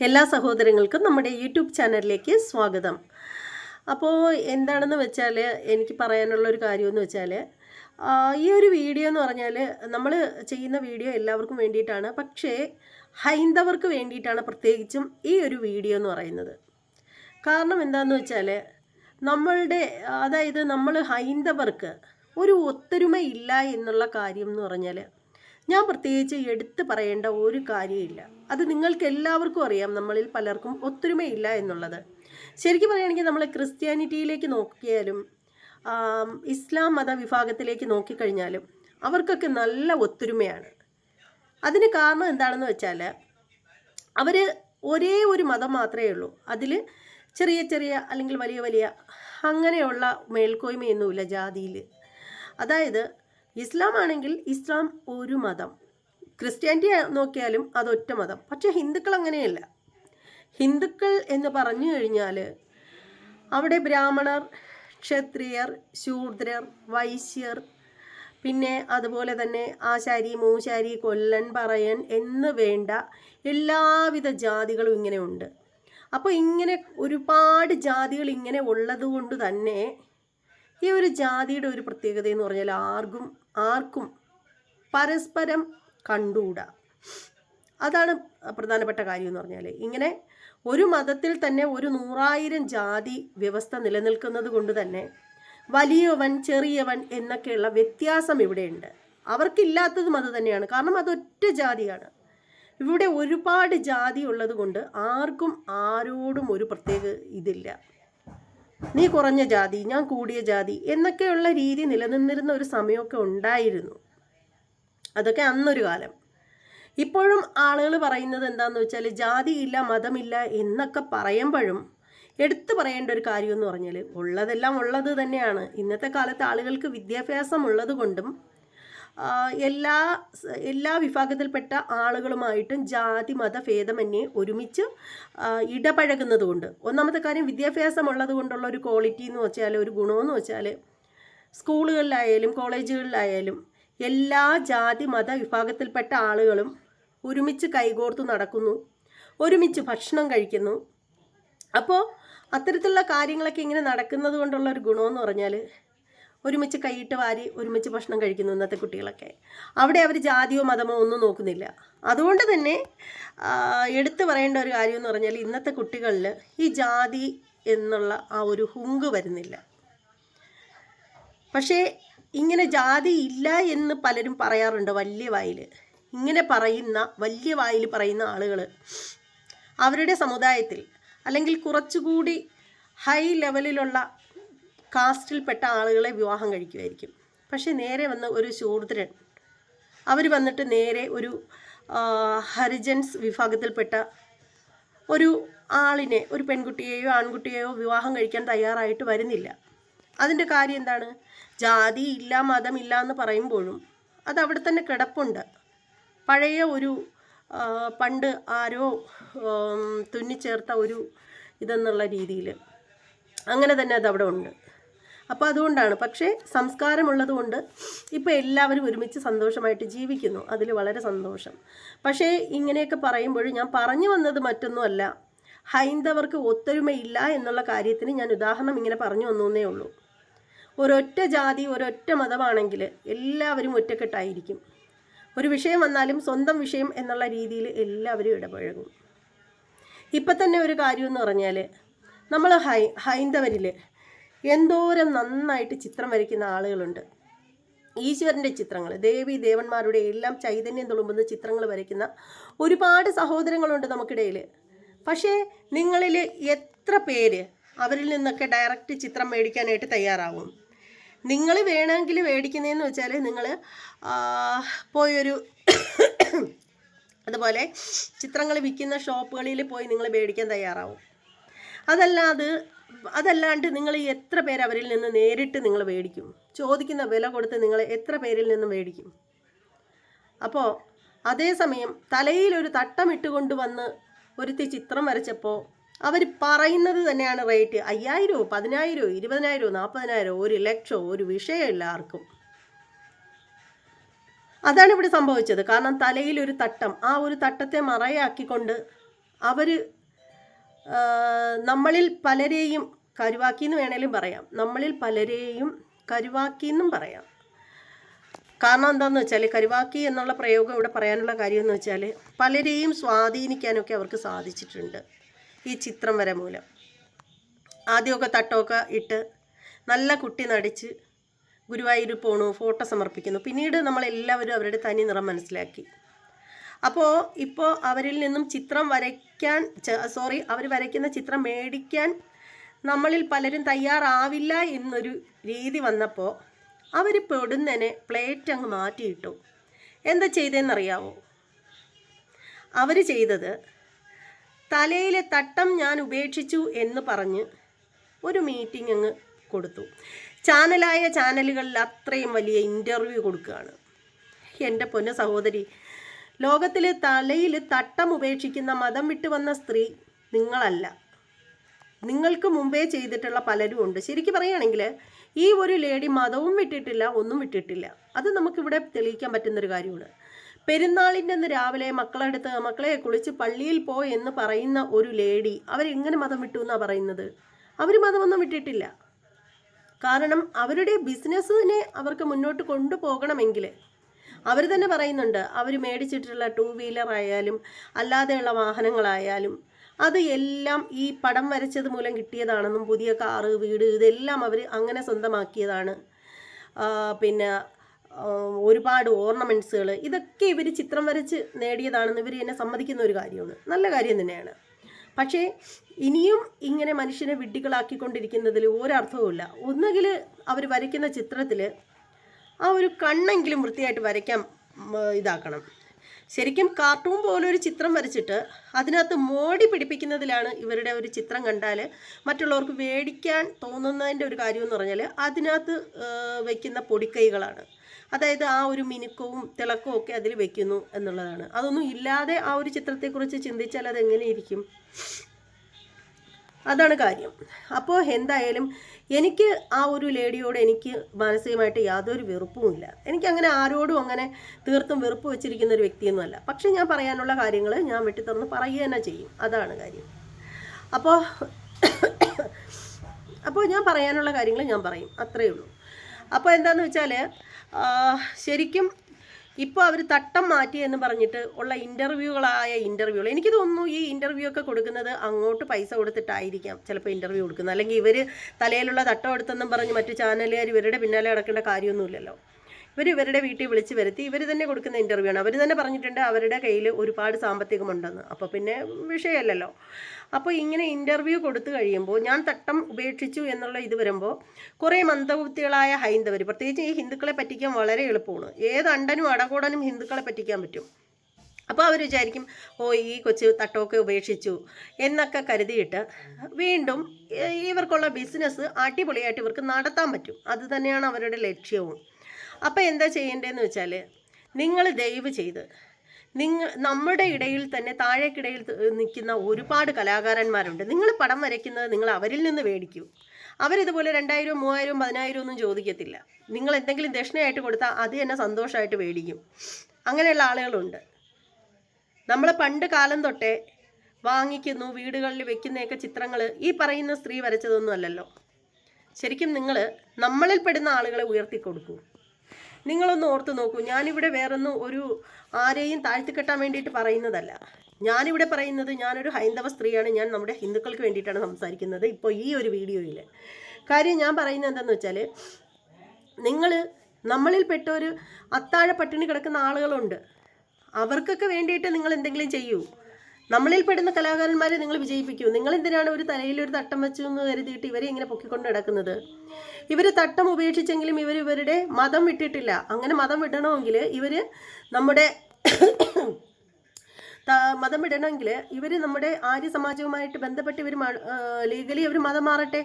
എല്ലാ സഹോദരങ്ങൾക്കും നമ്മുടെ യൂട്യൂബ് ചാനലിലേക്ക് സ്വാഗതം. അപ്പോൾ എന്താണെന്ന് വെച്ചാൽ എനിക്ക് പറയാനുള്ള ഒരു കാര്യമെന്ന് വെച്ചാൽ ഈ ഒരു വീഡിയോ എന്ന് പറഞ്ഞാൽ നമ്മൾ ചെയ്യുന്ന വീഡിയോ എല്ലാവർക്കും വേണ്ടിയിട്ടാണ്. പക്ഷേ ഹൈന്ദവർക്ക് വേണ്ടിയിട്ടാണ് പ്രത്യേകിച്ചും ഈ ഒരു വീഡിയോ എന്ന് പറയുന്നത്. കാരണം എന്താണെന്ന് വെച്ചാൽ നമ്മളുടെ അതായത് നമ്മൾ ഹൈന്ദവർക്ക് ഒരു ഒത്തൊരുമ ഇല്ല എന്നുള്ള കാര്യം എന്ന് പറഞ്ഞാൽ ഞാൻ പ്രത്യേകിച്ച് എടുത്തു പറയേണ്ട ഒരു കാര്യമില്ല. അത് നിങ്ങൾക്ക് എല്ലാവർക്കും അറിയാം. നമ്മളിൽ പലർക്കും ഒത്തൊരുമയില്ല എന്നുള്ളത്. ശരിക്കും പറയുകയാണെങ്കിൽ നമ്മൾ ക്രിസ്ത്യാനിറ്റിയിലേക്ക് നോക്കിയാലും ഇസ്ലാം മത വിഭാഗത്തിലേക്ക് നോക്കിക്കഴിഞ്ഞാലും അവർക്കൊക്കെ നല്ല ഒത്തൊരുമയാണ്. അതിന് കാരണം എന്താണെന്ന് വെച്ചാൽ അവർ ഒരേ ഒരു മതം മാത്രമേ ഉള്ളൂ. അതിൽ ചെറിയ ചെറിയ അല്ലെങ്കിൽ വലിയ വലിയ അങ്ങനെയുള്ള മേൽക്കോയ്മയൊന്നുമില്ല ജാതിയിൽ. അതായത് ഇസ്ലാം ആണെങ്കിൽ ഇസ്ലാം ഒരു മതം. ക്രിസ്ത്യാനിറ്റി നോക്കിയാലും അതൊറ്റ മതം. പക്ഷേ ഹിന്ദുക്കൾ അങ്ങനെയല്ല. ഹിന്ദുക്കൾ എന്ന് പറഞ്ഞു കഴിഞ്ഞാൽ അവിടെ ബ്രാഹ്മണർ ക്ഷത്രിയർ ശൂദ്രർ വൈശ്യർ പിന്നെ അതുപോലെ തന്നെ ആശാരി മൂശാരി കൊല്ലൻ പറയൻ എന്ന് വേണ്ട എല്ലാവിധ ജാതികളും ഇങ്ങനെ ഉണ്ട്. അപ്പോൾ ഇങ്ങനെ ഒരുപാട് ജാതികൾ ഇങ്ങനെ ഉള്ളത് കൊണ്ട് തന്നെ ഈ ഒരു ജാതിയുടെ ഒരു പ്രത്യേകത എന്ന് പറഞ്ഞാൽ ആർക്കും ആർക്കും പരസ്പരം കണ്ടുകൂടാ. അതാണ് പ്രധാനപ്പെട്ട കാര്യം എന്ന് പറഞ്ഞാൽ ഇങ്ങനെ ഒരു മതത്തിൽ തന്നെ ഒരു നൂറായിരം ജാതി വ്യവസ്ഥ നിലനിൽക്കുന്നത് കൊണ്ട് തന്നെ വലിയവൻ ചെറിയവൻ എന്നൊക്കെയുള്ള വ്യത്യാസം ഇവിടെയുണ്ട്. അവർക്കില്ലാത്തത് അത് തന്നെയാണ്. കാരണം അതൊറ്റ ജാതിയാണ്. ഇവിടെ ഒരുപാട് ജാതി ഉള്ളത് കൊണ്ട് ആർക്കും ആരോടും ഒരു പ്രത്യേക ഇതില്ല. നീ കുറഞ്ഞ ജാതി ഞാൻ കൂടിയ ജാതി എന്നൊക്കെയുള്ള രീതി നിലനിന്നിരുന്ന ഒരു സമയമൊക്കെ ഉണ്ടായിരുന്നു. അതൊക്കെ അന്നൊരു കാലം. ഇപ്പോഴും ആളുകൾ പറയുന്നത് എന്താണെന്ന് വെച്ചാൽ ജാതിയില്ല മതമില്ല എന്നൊക്കെ പറയുമ്പോഴും എടുത്തു പറയേണ്ട ഒരു കാര്യം എന്ന് പറഞ്ഞാൽ ഉള്ളതെല്ലാം ഉള്ളത് തന്നെയാണ്. ഇന്നത്തെ കാലത്ത് ആളുകൾക്ക് വിദ്യാഭ്യാസം ഉള്ളത് കൊണ്ടും എല്ലാ എല്ലാ വിഭാഗത്തിൽപ്പെട്ട ആളുകളുമായിട്ടും ജാതി മത ഭേദമന്യേ ഒരുമിച്ച് ഇടപഴകുന്നതുകൊണ്ട്. ഇടപഴകുന്നത് കൊണ്ട് ഒന്നാമത്തെ കാര്യം വിദ്യാഭ്യാസം ഉള്ളത് കൊണ്ടുള്ള ഒരു ക്വാളിറ്റി എന്ന് വെച്ചാൽ ഒരു ഗുണമെന്ന് വെച്ചാൽ സ്കൂളുകളിലായാലും കോളേജുകളിലായാലും എല്ലാ ജാതി മത വിഭാഗത്തിൽപ്പെട്ട ആളുകളും ഒരുമിച്ച് കൈകോർത്ത് നടക്കുന്നു. ഒരുമിച്ച് ഭക്ഷണം കഴിക്കുന്നു. അപ്പോൾ അത്തരത്തിലുള്ള കാര്യങ്ങളൊക്കെ ഇങ്ങനെ നടക്കുന്നത് കൊണ്ടുള്ള ഒരു ഗുണമെന്ന് പറഞ്ഞാൽ ഒരുമിച്ച് കൈയിട്ട് വാരി ഒരുമിച്ച് ഭക്ഷണം കഴിക്കുന്നു ഇന്നത്തെ കുട്ടികളൊക്കെ. അവിടെ അവർ ജാതിയോ മതമോ ഒന്നും നോക്കുന്നില്ല. അതുകൊണ്ട് തന്നെ എടുത്തു പറയേണ്ട ഒരു കാര്യം എന്ന് പറഞ്ഞാൽ ഇന്നത്തെ കുട്ടികളിൽ ഈ ജാതി എന്നുള്ള ആ ഒരു ഹുങ്ക് വരുന്നില്ല. പക്ഷേ ഇങ്ങനെ ജാതി ഇല്ല എന്ന് പലരും പറയാറുണ്ട് വലിയ വായിൽ ഇങ്ങനെ പറയുന്ന വലിയ വായിൽ പറയുന്ന ആളുകൾ അവരുടെ സമുദായത്തിൽ അല്ലെങ്കിൽ കുറച്ചുകൂടി ഹൈ ലെവലിലുള്ള കാസ്റ്റിൽപ്പെട്ട ആളുകളെ വിവാഹം കഴിക്കുമായിരിക്കും പക്ഷേ നേരെ വന്ന ഒരു ശൂദ്രൻ അവർ വന്നിട്ട് നേരെ ഒരു ഹരിജൻസ് വിഭാഗത്തിൽപ്പെട്ട ഒരു ആളിനെ ഒരു പെൺകുട്ടിയെയോ ആൺകുട്ടിയെയോ വിവാഹം കഴിക്കാൻ തയ്യാറായിട്ട് വരുന്നില്ല. അതിന്റെ കാര്യം എന്താണ്? ജാതി ഇല്ല മതമില്ല എന്ന് പറയുമ്പോഴും അത് അവിടെ തന്നെ കിടപ്പുണ്ട്. പഴയ ഒരു പണ്ട് ആരോ തുന്നിച്ചേർത്ത ഒരു ഇതെന്നുള്ള രീതിയിൽ അങ്ങനെ തന്നെ അത് അവിടെ ഉണ്ട്. അപ്പോൾ അതുകൊണ്ടാണ്. പക്ഷേ സംസ്കാരമുള്ളത് കൊണ്ട് ഇപ്പോൾ എല്ലാവരും ഒരുമിച്ച് സന്തോഷമായിട്ട് ജീവിക്കുന്നു. അതിൽ വളരെ സന്തോഷം. പക്ഷേ ഇങ്ങനെയൊക്കെ പറയുമ്പോൾ ഞാൻ പറഞ്ഞു വന്നത് മറ്റൊന്നുമല്ല. ഹൈന്ദവർക്ക് ഒത്തൊരുമയില്ല എന്നുള്ള കാര്യത്തിന് ഞാൻ ഉദാഹരണം ഇങ്ങനെ പറഞ്ഞു വന്നേ ഉള്ളൂ. ഒരൊറ്റ ജാതി ഒരൊറ്റ മതമാണെങ്കിൽ എല്ലാവരും ഒറ്റക്കെട്ടായിരിക്കും. ഒരു വിഷയം വന്നാലും സ്വന്തം വിഷയം എന്നുള്ള രീതിയിൽ എല്ലാവരും ഇടപഴകും. ഇപ്പം തന്നെ ഒരു കാര്യം എന്ന് പറഞ്ഞാൽ നമ്മൾ ഹൈ ഹൈന്ദവരിൽ എന്തോരം നന്നായിട്ട് ചിത്രം വരയ്ക്കുന്ന ആളുകളുണ്ട്. ഈശ്വരന്റെ ചിത്രങ്ങൾ ദേവി ദേവന്മാരുടെ എല്ലാം ചൈതന്യം തുളുമ്പുന്ന ചിത്രങ്ങൾ വരയ്ക്കുന്ന ഒരുപാട് സഹോദരങ്ങളുണ്ട് നമുക്കിടയിൽ പക്ഷേ നിങ്ങളിൽ എത്ര പേര് അവരിൽ നിന്നൊക്കെ ഡയറക്റ്റ് ചിത്രം മേടിക്കാനായിട്ട് തയ്യാറാവും? നിങ്ങൾ വേണമെങ്കിൽ മേടിക്കുന്നതെന്ന് വെച്ചാൽ നിങ്ങൾ പോയൊരു അതുപോലെ ചിത്രങ്ങൾ വിൽക്കുന്ന ഷോപ്പുകളിൽ പോയി നിങ്ങൾ മേടിക്കാൻ തയ്യാറാവും. അതല്ലാതെ അതല്ലാണ്ട് നിങ്ങൾ എത്ര പേര് അവരിൽ നിന്ന് നേരിട്ട് നിങ്ങൾ മേടിക്കും? ചോദിക്കുന്ന വില കൊടുത്ത് നിങ്ങൾ എത്ര പേരിൽ നിന്ന് മേടിക്കും? അപ്പോൾ അതേസമയം തലയിൽ ഒരു തട്ടമിട്ട് ഇട്ടുകൊണ്ട് വന്ന് ഒരുത്തി ചിത്രം വരച്ചപ്പോൾ അവർ പറയുന്നത് തന്നെയാണ് റേറ്റ്. അയ്യായിരമോ പതിനായിരമോ ഇരുപതിനായിരമോ നാൽപ്പതിനായിരമോ ഒരു ലക്ഷമോ ഒരു വിഷയമില്ല ആർക്കും അതാണ് ഇവിടെ സംഭവിച്ചത്. കാരണം തലയിൽ ഒരു തട്ടം ആ ഒരു തട്ടത്തെ മറയാക്കിക്കൊണ്ട് അവർ നമ്മളിൽ പലരെയും കരുവാക്കി എന്ന് വേണേലും പറയാം. നമ്മളിൽ പലരെയും കരുവാക്കി എന്നും പറയാം. കാരണം എന്താണെന്ന് വെച്ചാൽ കരുവാക്കി എന്നുള്ള പ്രയോഗം ഇവിടെ പറയാനുള്ള കാര്യം എന്ന് വെച്ചാൽ പലരെയും സ്വാധീനിക്കാനൊക്കെ അവർക്ക് സാധിച്ചിട്ടുണ്ട് ഈ ചിത്രം വര മൂലം. ആദ്യമൊക്കെ തട്ടമൊക്കെ ഇട്ട് നല്ല കുട്ടി നടിച്ച് ഗുരുവായൂർ പോണു ഫോട്ടോ സമർപ്പിക്കുന്നു. പിന്നീട് നമ്മളെല്ലാവരും അവരുടെ തനി നിറം മനസ്സിലാക്കി. അപ്പോൾ ഇപ്പോൾ അവരിൽ നിന്നും ചിത്രം വരയ്ക്കാൻ സോറി അവർ വരയ്ക്കുന്ന ചിത്രം മേടിക്കാൻ നമ്മളിൽ പലരും തയ്യാറാവില്ല എന്നൊരു രീതി വന്നപ്പോൾ അവർ പെടുന്നതിനെ പ്ലേറ്റ് അങ്ങ് മാറ്റിയിട്ടു. എന്താ ചെയ്തതെന്നറിയാവോ അവർ ചെയ്തത് തലയിലെ തട്ടം ഞാൻ ഉപേക്ഷിച്ചു എന്ന് പറഞ്ഞ് ഒരു മീറ്റിംഗ് അങ്ങ് കൊടുത്തു. ചാനലായ ചാനലുകളിൽ അത്രയും വലിയ ഇന്റർവ്യൂ കൊടുക്കുകയാണ്. എന്റെ പൊന്ന സഹോദരി ലോകത്തിൽ തലയിൽ തട്ടം ഉപേക്ഷിക്കുന്ന മതം വിട്ടു വന്ന സ്ത്രീ നിങ്ങളല്ല. നിങ്ങൾക്ക് മുമ്പേ ചെയ്തിട്ടുള്ള പലരും ഉണ്ട്. ശരിക്കും പറയുകയാണെങ്കിൽ ഈ ഒരു ലേഡി മതവും വിട്ടിട്ടില്ല ഒന്നും വിട്ടിട്ടില്ല. അത് നമുക്കിവിടെ തെളിയിക്കാൻ പറ്റുന്നൊരു കാര്യമാണ്. പെരുന്നാളിന്റെ അന്ന് രാവിലെ മക്കളെടുത്ത് മക്കളെ കുളിച്ച് പള്ളിയിൽ പോ എന്ന് പറയുന്ന ഒരു ലേഡി അവരെങ്ങനെ മതം വിട്ടു എന്നാണ് പറയുന്നത്? അവർ മതമൊന്നും വിട്ടിട്ടില്ല. കാരണം അവരുടെ ബിസിനസ്സിനെ അവർക്ക് മുന്നോട്ട് കൊണ്ടുപോകണമെങ്കിൽ അവർ തന്നെ പറയുന്നുണ്ട് അവർ മേടിച്ചിട്ടുള്ള ടൂ വീലർ ആയാലും അല്ലാതെയുള്ള വാഹനങ്ങളായാലും അത് എല്ലാം ഈ പടം വരച്ചത് മൂലം കിട്ടിയതാണെന്നും പുതിയ കാറ് വീട് ഇതെല്ലാം അവർ അങ്ങനെ സ്വന്തമാക്കിയതാണ്. പിന്നെ ഒരുപാട് ഓർണമെന്റ്സുകൾ ഇതൊക്കെ ഇവർ ചിത്രം വരച്ച് നേടിയതാണെന്ന് ഇവർ എന്നെ സമ്മതിക്കുന്ന ഒരു കാര്യമാണ്. നല്ല കാര്യം തന്നെയാണ്. പക്ഷേ ഇനിയും ഇങ്ങനെ മനുഷ്യനെ വിഡ്ഢികളാക്കിക്കൊണ്ടിരിക്കുന്നതിൽ ഒരർത്ഥവുമില്ല. ഒന്നുകിൽ അവർ വരയ്ക്കുന്ന ചിത്രത്തിൽ ആ ഒരു കണ്ണെങ്കിലും വൃത്തിയായിട്ട് വരയ്ക്കാൻ ഇതാക്കണം. ശരിക്കും കാർട്ടൂൺ പോലെ ഒരു ചിത്രം വരച്ചിട്ട് അതിനകത്ത് മോടി പിടിപ്പിക്കുന്നതിലാണ് ഇവരുടെ ഒരു ചിത്രം കണ്ടാൽ മറ്റുള്ളവർക്ക് മേടിക്കാൻ തോന്നുന്നതിന്റെ ഒരു കാര്യം എന്ന് പറഞ്ഞാൽ അതിനകത്ത് വയ്ക്കുന്ന പൊടിക്കൈകളാണ്. അതായത് ആ ഒരു മിനുക്കവും തിളക്കവും ഒക്കെ അതിൽ വെക്കുന്നു എന്നുള്ളതാണ്. അതൊന്നും ഇല്ലാതെ ആ ഒരു ചിത്രത്തെക്കുറിച്ച് ചിന്തിച്ചാൽ അതെങ്ങനെയിരിക്കും അതാണ് കാര്യം. അപ്പോൾ എന്തായാലും എനിക്ക് ആ ഒരു ലേഡിയോട് എനിക്ക് മാനസികമായിട്ട് യാതൊരു വെറുപ്പുമില്ല. എനിക്ക് അങ്ങനെ ആരോടും അങ്ങനെ തീർത്തും വെറുപ്പ് വെച്ചിരിക്കുന്ന ഒരു വ്യക്തിയൊന്നുമല്ല. പക്ഷെ ഞാൻ പറയാനുള്ള കാര്യങ്ങൾ ഞാൻ വെട്ടിത്തുറന്ന് പറയുക തന്നെ ചെയ്യും. അതാണ് കാര്യം. അപ്പോൾ അപ്പോൾ ഞാൻ പറയാനുള്ള കാര്യങ്ങൾ ഞാൻ പറയും. അത്രയേ ഉള്ളൂ. അപ്പോൾ എന്താണെന്ന് വെച്ചാൽ ശരിക്കും ഇപ്പോൾ അവർ തട്ടം മാറ്റി എന്ന് പറഞ്ഞിട്ട് ഉള്ള ഇന്റർവ്യൂകളായ ഇന്റർവ്യൂകൾ എനിക്ക് തോന്നുന്നു ഈ ഇന്റർവ്യൂ ഒക്കെ കൊടുക്കുന്നത് അങ്ങോട്ട് പൈസ കൊടുത്തിട്ടായിരിക്കാം ചിലപ്പോൾ ഇന്റർവ്യൂ കൊടുക്കുന്നത്. അല്ലെങ്കിൽ ഇവർ തലയിലുള്ള തട്ടം എടുത്തെന്നും പറഞ്ഞ് മറ്റു ചാനലുകാർ ഇവരുടെ പിന്നാലെ നടക്കേണ്ട കാര്യമൊന്നുമില്ലല്ലോ. ഇവർ ഇവരുടെ വീട്ടിൽ വിളിച്ച് വരുത്തി ഇവർ തന്നെ കൊടുക്കുന്ന ഇന്റർവ്യൂ ആണ്. അവർ തന്നെ പറഞ്ഞിട്ടുണ്ട് അവരുടെ കയ്യിൽ ഒരുപാട് സാമ്പത്തികമുണ്ടെന്ന് അപ്പോൾ പിന്നെ വിഷയമല്ലല്ലോ. അപ്പോൾ ഇങ്ങനെ ഇന്റർവ്യൂ കൊടുത്തു കഴിയുമ്പോൾ ഞാൻ തട്ടം ഉപേക്ഷിച്ചു എന്നുള്ള ഇത് വരുമ്പോൾ കുറേ മന്ദബുദ്ധികളായ ഹൈന്ദവർ പ്രത്യേകിച്ച് ഈ ഹിന്ദുക്കളെ പറ്റിക്കാൻ വളരെ എളുപ്പമാണ്. ഏത് അണ്ടനും അടകോടനും ഹിന്ദുക്കളെ പറ്റിക്കാൻ പറ്റും. അപ്പോൾ അവർ വിചാരിക്കും ഓ ഈ കൊച്ച് തട്ടമൊക്കെ ഉപേക്ഷിച്ചു എന്നൊക്കെ കരുതിയിട്ട് വീണ്ടും ഇവർക്കുള്ള ബിസിനസ് അടിപൊളിയായിട്ട് ഇവർക്ക് നടത്താൻ പറ്റും. അത് തന്നെയാണ് അവരുടെ ലക്ഷ്യവും. അപ്പോൾ എന്താ ചെയ്യേണ്ടതെന്ന് വെച്ചാൽ നിങ്ങൾ ദയവ് ചെയ്ത് നിങ്ങൾ നമ്മുടെ ഇടയിൽ തന്നെ താഴേക്കിടയിൽ നിൽക്കുന്ന ഒരുപാട് കലാകാരന്മാരുണ്ട്. നിങ്ങൾ പടം വരയ്ക്കുന്നത് നിങ്ങൾ അവരിൽ നിന്ന് മേടിക്കൂ. അവരിതുപോലെ രണ്ടായിരവും മൂവായിരവും പതിനായിരവും ഒന്നും ചോദിക്കത്തില്ല. നിങ്ങൾ എന്തെങ്കിലും ദക്ഷിണയായിട്ട് കൊടുത്താൽ അത് തന്നെ സന്തോഷമായിട്ട് മേടിക്കും. അങ്ങനെയുള്ള ആളുകളുണ്ട്. നമ്മൾ പണ്ട് കാലം തൊട്ടേ വാങ്ങിക്കുന്നു വീടുകളിൽ വെക്കുന്നതൊക്കെ ചിത്രങ്ങൾ ഈ പറയുന്ന സ്ത്രീ വരച്ചതൊന്നും അല്ലല്ലോ. ശരിക്കും നിങ്ങൾ നമ്മളിൽ പെടുന്ന ആളുകളെ ഉയർത്തി കൊടുക്കൂ നിങ്ങളൊന്ന് ഓർത്ത് നോക്കൂ. ഞാനിവിടെ വേറൊന്നും ഒരു ആരെയും താഴ്ത്തിക്കെട്ടാൻ വേണ്ടിയിട്ട് പറയുന്നതല്ല. ഞാനിവിടെ പറയുന്നത് ഞാനൊരു ഹൈന്ദവ സ്ത്രീയാണ്. ഞാൻ നമ്മുടെ ഹിന്ദുക്കൾക്ക് വേണ്ടിയിട്ടാണ് സംസാരിക്കുന്നത് ഇപ്പോൾ ഈ ഒരു വീഡിയോയിൽ. കാര്യം ഞാൻ പറയുന്നത് എന്താണെന്ന് വെച്ചാൽ നിങ്ങൾ നമ്മളിൽപ്പെട്ട ഒരു അത്താഴ പട്ടിണി കിടക്കുന്ന ആളുകളുണ്ട്. അവർക്കൊക്കെ വേണ്ടിയിട്ട് നിങ്ങൾ എന്തെങ്കിലും ചെയ്യൂ. നമ്മളിൽ പെടുന്ന കലാകാരന്മാരെ നിങ്ങൾ വിജയിപ്പിക്കൂ. നിങ്ങൾ എന്തിനാണ് ഒരു തലയിൽ ഒരു തട്ടം വെച്ചു എന്ന് കരുതിയിട്ട് ഇവരെ ഇങ്ങനെ പൊക്കിക്കൊണ്ട് നടക്കുന്നത്? ഇവർ തട്ടം ഉപേക്ഷിച്ചെങ്കിലും ഇവർ ഇവരുടെ മതം വിട്ടിട്ടില്ല. അങ്ങനെ മതം വിടണമെങ്കിൽ ഇവർ നമ്മുടെ മതം വിടണമെങ്കിൽ ഇവർ നമ്മുടെ ആര്യ സമാജവുമായിട്ട് ബന്ധപ്പെട്ട് ഇവർ ലീഗലി ഇവർ മതം മാറട്ടെ?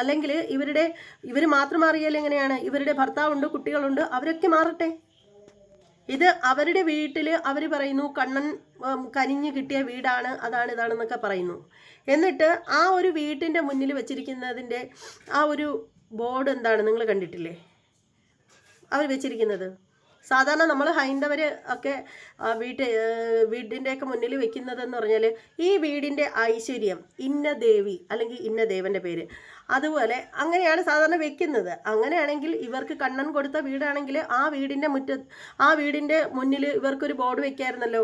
അല്ലെങ്കിൽ ഇവരുടെ ഇവർ മാത്രം മാറിയാൽ എങ്ങനെയാണ്? ഇവരുടെ ഭർത്താവുണ്ട് കുട്ടികളുണ്ട് അവരൊക്കെ മാറട്ടെ? ഇത് അവരുടെ വീട്ടിൽ അവർ പറയുന്നു കണ്ണൻ കരിഞ്ഞു കിട്ടിയ വീടാണ് അതാണ് ഇതാണെന്നൊക്കെ പറയുന്നു. എന്നിട്ട് ആ ഒരു വീട്ടിന്റെ മുന്നിൽ വെച്ചിരിക്കുന്നതിന്റെ ആ ഒരു ബോർഡ് എന്താണ് നിങ്ങൾ കണ്ടിട്ടില്ലേ? അവർ വെച്ചിരിക്കുന്നത്. സാധാരണ നമ്മൾ ഹൈന്ദവർ ഒക്കെ വീട്ട് വീടിന്റെയൊക്കെ മുന്നിൽ വെക്കുന്നതെന്ന് പറഞ്ഞാൽ ഈ വീടിന്റെ ഐശ്വര്യം ഇന്ന ദേവി അല്ലെങ്കിൽ ഇന്ന ദേവന്റെ പേര്. അതുപോലെ അങ്ങനെയാണ് സാധാരണ വെക്കുന്നത്. അങ്ങനെയാണെങ്കിൽ ഇവർക്ക് കണ്ണൻ കൊടുത്ത വീടാണെങ്കിൽ ആ വീടിന്റെ മുറ്റ ആ വീടിന്റെ മുന്നിൽ ഇവർക്കൊരു ബോർഡ് വെക്കായിരുന്നല്ലോ.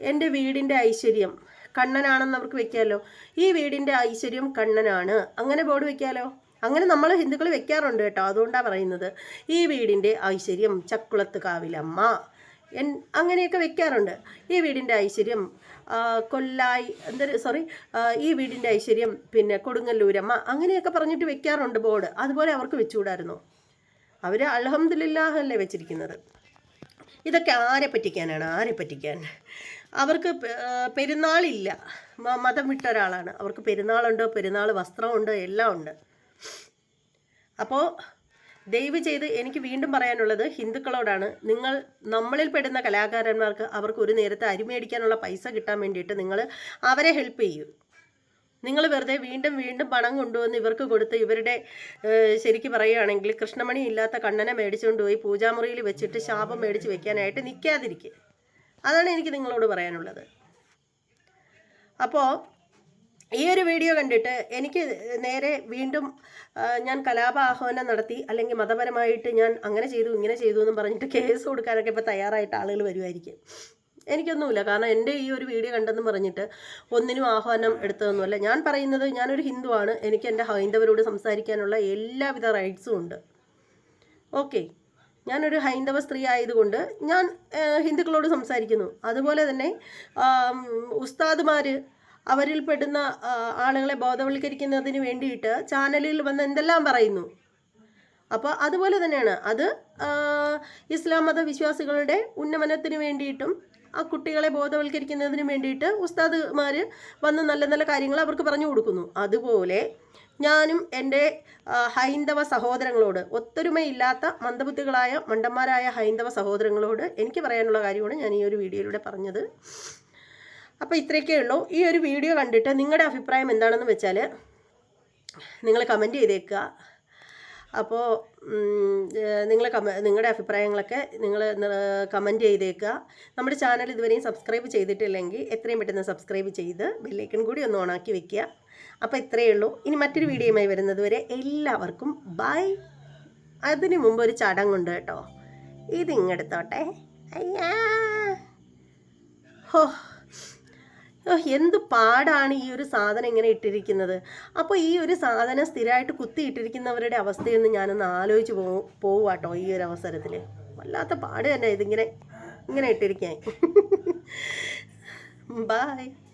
എന്റെ വീടിന്റെ ഐശ്വര്യം. കണ്ണനാണെന്ന് അവർക്ക് വെക്കാമല്ലോ. ഈ വീടിന്റെ ഐശ്വര്യം കണ്ണനാണ്. അങ്ങനെ ബോർഡ് വെക്കാമല്ലോ. അങ്ങനെ നമ്മൾ ഹിന്ദുക്കൾ വെക്കാറുണ്ട് കേട്ടോ. അതുകൊണ്ടാണ് പറയുന്നത്. ഈ വീടിന്റെ ഐശ്വര്യം ചക്കുളത്ത് കാവിലമ്മ. എൻ അങ്ങനെയൊക്കെ വെക്കാറുണ്ട്. ഈ വീടിന്റെ ഐശ്വര്യം കൊല്ലായി എന്താ സോറി ഈ വീടിന്റെ ഐശ്വര്യം പിന്നെ കൊടുങ്ങല്ലൂരമ്മ അങ്ങനെയൊക്കെ പറഞ്ഞിട്ട് വെക്കാറുണ്ട് ബോർഡ്. അതുപോലെ അവർക്ക് വെച്ചുകൂടായിരുന്നു. അവർ അലഹമ്മദില്ലാഹല്ലേ വെച്ചിരിക്കുന്നത്. ഇതൊക്കെ ആരെ പറ്റിക്കാനാണ്? ആരെ പറ്റിക്കാൻ? അവർക്ക് പെരുന്നാളില്ല. മതം വിട്ട ഒരാളാണ്. അവർക്ക് പെരുന്നാളുണ്ട്? പെരുന്നാൾ വസ്ത്രമുണ്ട്? എല്ലാം ഉണ്ട്. അപ്പോൾ ദയവ് ചെയ്ത് എനിക്ക് വീണ്ടും പറയാനുള്ളത് ഹിന്ദുക്കളോടാണ്. നിങ്ങൾ നമ്മളിൽ പെടുന്ന കലാകാരന്മാർക്ക് അവർക്ക് ഒരു നേരത്തെ അരി മേടിക്കാനുള്ള പൈസ കിട്ടാൻ വേണ്ടിയിട്ട് നിങ്ങൾ അവരെ ഹെൽപ്പ് ചെയ്യൂ. നിങ്ങൾ വെറുതെ വീണ്ടും വീണ്ടും പണം കൊണ്ടുവന്ന് ഇവർക്ക് കൊടുത്ത് ഇവരുടെ ശരിക്കും ശരിക്ക് പറയുകയാണെങ്കിൽ കൃഷ്ണമണി ഇല്ലാത്ത കണ്ണനെ മേടിച്ചുകൊണ്ട് പോയി പൂജാമുറിയിൽ വെച്ചിട്ട് ശാപം മേടിച്ച് വെക്കാനായിട്ട് നിൽക്കാതിരിക്കുക അതാണ് എനിക്ക് നിങ്ങളോട് പറയാനുള്ളത്. അപ്പോൾ ഈ ഒരു വീഡിയോ കണ്ടിട്ട് എനിക്ക് നേരെ വീണ്ടും ഞാൻ കലാപ ആഹ്വാനം നടത്തി അല്ലെങ്കിൽ മതപരമായിട്ട് ഞാൻ അങ്ങനെ ചെയ്തു ഇങ്ങനെ ചെയ്തു എന്നും പറഞ്ഞിട്ട് കേസ് കൊടുക്കാനൊക്കെ ഇപ്പോൾ തയ്യാറായിട്ട് ആളുകൾ വരുമായിരിക്കും എനിക്കൊന്നുമില്ല. കാരണം എന്റെ ഈ ഒരു വീഡിയോ കണ്ടെന്ന് പറഞ്ഞിട്ട് ഒന്നിനും ആഹ്വാനം എടുത്തതൊന്നുമല്ല. ഞാൻ പറയുന്നത് ഞാനൊരു ഹിന്ദുവാണ്. എനിക്ക് എന്റെ ഹൈന്ദവരോട് സംസാരിക്കാനുള്ള എല്ലാവിധ റൈറ്റ്സും ഉണ്ട്. ഓക്കെ. ഞാനൊരു ഹൈന്ദവ സ്ത്രീ ആയതുകൊണ്ട് ഞാൻ ഹിന്ദുക്കളോട് സംസാരിക്കുന്നു. അതുപോലെ തന്നെ ഉസ്താദുമാർ അവരിൽ പെടുന്ന ആളുകളെ ബോധവൽക്കരിക്കുന്നതിന് വേണ്ടിയിട്ട് ചാനലിൽ വന്ന് എന്തെല്ലാം പറയുന്നു. അപ്പോൾ അതുപോലെ തന്നെയാണ് അത് ഇസ്ലാം മത വിശ്വാസികളുടെ ഉന്നമനത്തിന് വേണ്ടിയിട്ടും ആ കുട്ടികളെ ബോധവൽക്കരിക്കുന്നതിന് വേണ്ടിയിട്ട് ഉസ്താദ്മാർ വന്ന് നല്ല നല്ല കാര്യങ്ങൾ അവർക്ക് പറഞ്ഞു കൊടുക്കുന്നു. അതുപോലെ ഞാനും എന്റെ ഹൈന്ദവ സഹോദരങ്ങളോട് ഒത്തൊരുമയില്ലാത്ത മന്ദബുദ്ധികളായ മണ്ടന്മാരായ ഹൈന്ദവ സഹോദരങ്ങളോട് എനിക്ക് പറയാനുള്ള കാര്യമാണ് ഞാൻ ഈ ഒരു വീഡിയോയിലൂടെ പറഞ്ഞത്. അപ്പോൾ ഇത്രയൊക്കെ ഉള്ളൂ. ഈ ഒരു വീഡിയോ കണ്ടിട്ട് നിങ്ങളുടെ അഭിപ്രായം എന്താണെന്ന് വെച്ചാൽ നിങ്ങൾ കമന്റ് ചെയ്തേക്കുക. അപ്പോൾ നിങ്ങൾ കമ നിങ്ങളുടെ അഭിപ്രായങ്ങളൊക്കെ നിങ്ങൾ കമന്റ് ചെയ്തേക്കുക. നമ്മുടെ ചാനൽ ഇതുവരെയും സബ്സ്ക്രൈബ് ചെയ്തിട്ടില്ലെങ്കിൽ എത്രയും പെട്ടെന്ന് സബ്സ്ക്രൈബ് ചെയ്ത് ബെല്ലൈക്കൺ കൂടി ഒന്ന് ഓണാക്കി വെക്കുക. അപ്പോൾ ഇത്രയേ ഉള്ളൂ. ഇനി മറ്റൊരു വീഡിയോയുമായി വരുന്നത് വരെ എല്ലാവർക്കും ബൈ അതിനു മുമ്പ് ഒരു ചടങ്ങുണ്ട് കേട്ടോ. ഇതിങ്ങെടുത്തോട്ടെ അയ്യാ. ഹോ. എന്ത് പാടാണ് ഈ ഒരു സാധനം ഇങ്ങനെ ഇട്ടിരിക്കുന്നത്? അപ്പോൾ ഈ ഒരു സാധനം സ്ഥിരമായിട്ട് കുത്തി ഇട്ടിരിക്കുന്നവരുടെ അവസ്ഥയൊന്ന് ഞാനൊന്ന് ആലോചിച്ച് പോകും പോവാട്ടോ ഈ ഒരു അവസരത്തിൽ വല്ലാത്ത പാട് തന്നെ ഇതിങ്ങനെ ഇങ്ങനെ ഇട്ടിരിക്കാൻ ബായ്